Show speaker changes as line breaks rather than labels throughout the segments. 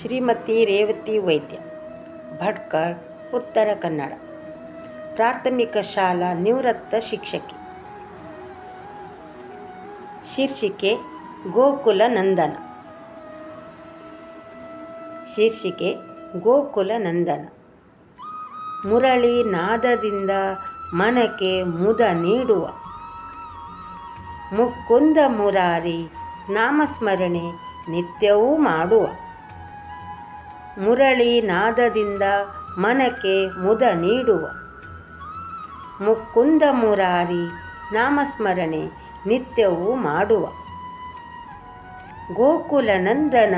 ಶ್ರೀಮತಿ ರೇವತಿ ವೈದ್ಯ ಭಟ್ಕರ್ ಉತ್ತರ ಕನ್ನಡ. ಪ್ರಾಥಮಿಕ ಶಾಲಾ ನಿವೃತ್ತ ಶಿಕ್ಷಕಿ. ಶೀರ್ಷಿಕೆ, ಗೋಕುಲ ನಂದನ. ಶೀರ್ಷಿಕೆ, ಗೋಕುಲ ನಂದನ. ಮುರಳಿ ನಾದದಿಂದ ಮನಕ್ಕೆ ಮುದ ನೀಡುವ. ಮುಕ್ಕುಂದ ಮುರಾರಿ ನಾಮಸ್ಮರಣೆ ನಿತ್ಯವೂ ಮಾಡುವ. ಮುರಳಿ ನಾದದಿಂದ ಮನಕ್ಕೆ ಮುದ ನೀಡುವ. ಮುಕುಂದ ಮುರಾರಿ ನಾಮಸ್ಮರಣೆ ನಿತ್ಯವೂ ಮಾಡುವ. ಗೋಕುಲ ನಂದನ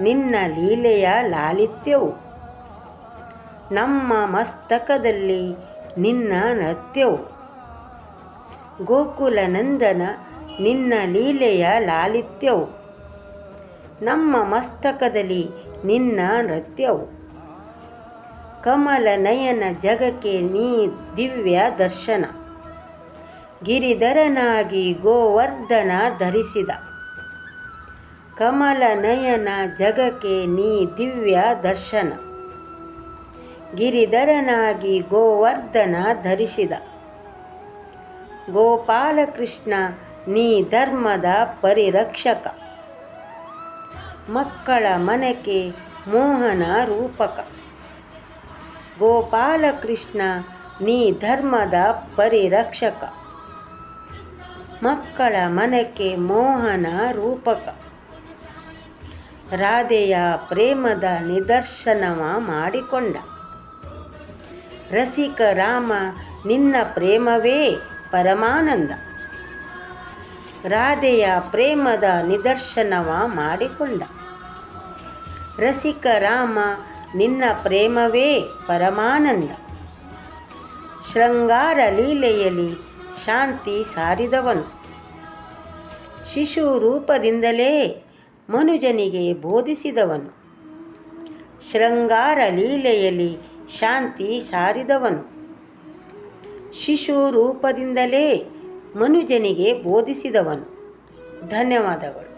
ನಿನ್ನ ಲೀಲೆಯ ಲಾಲಿತ್ಯವು. ನಮ್ಮ ಮಸ್ತಕದಲ್ಲಿ ನಿನ್ನ ನೃತ್ಯವು. ಗೋಕುಲ ನಂದನ ನಿನ್ನ ಲೀಲೆಯ ಲಾಲಿತ್ಯವು. ನಮ್ಮ ಮಸ್ತಕದಲ್ಲಿ ನಿನ್ನ ನೃತ್ಯವು. ಕಮಲ ನಯನ ಜಗಕ್ಕೆ ನೀ ದಿವ್ಯ ದರ್ಶನ. ಗಿರಿಧರನಾಗಿ ಗೋವರ್ಧನ ಧರಿಸಿದ. ಕಮಲ ನಯನ ಜಗಕ್ಕೆ ನೀ ದಿವ್ಯ ದರ್ಶನ. ಗಿರಿಧರನಾಗಿ ಗೋವರ್ಧನ ಧರಿಸಿದ. ಗೋಪಾಲಕೃಷ್ಣ, ನೀ ಧರ್ಮದ ಪರಿರಕ್ಷಕ. ಮಕ್ಕಳ ಮನಕೆ ಮೋಹನ ರೂಪಕ. ಗೋಪಾಲಕೃಷ್ಣ ನೀ ಧರ್ಮದ ಪರಿರಕ್ಷಕ. ಮಕ್ಕಳ ಮನಕ್ಕೆ ಮೋಹನ ರೂಪಕ. ರಾಧೆಯ ಪ್ರೇಮದ ನಿದರ್ಶನವ ಮಾಡಿಕೊಂಡ. ರಸಿಕ ರಾಮ, ನಿನ್ನ ಪ್ರೇಮವೇ ಪರಮಾನಂದ. ರಾಧೆಯ ಪ್ರೇಮದ ನಿದರ್ಶನವ ಮಾಡಿಕೊಂಡ. ರಸಿಕ ರಾಮ, ನಿನ್ನ ಪ್ರೇಮವೇ ಪರಮಾನಂದ. ಶೃಂಗಾರ ಲೀಲೆಯಲ್ಲಿ ಶಾಂತಿ ಸಾರಿದವನು. ಶಿಶು ರೂಪದಿಂದಲೇ ಮನುಜನಿಗೆ ಬೋಧಿಸಿದವನು. ಶೃಂಗಾರ ಲೀಲೆಯಲ್ಲಿ ಶಾಂತಿ ಸಾರಿದವನು. ಶಿಶು ರೂಪದಿಂದಲೇ ಮನುಜನಿಗೆ ಬೋಧಿಸಿದವನು. ಧನ್ಯವಾದಗಳು.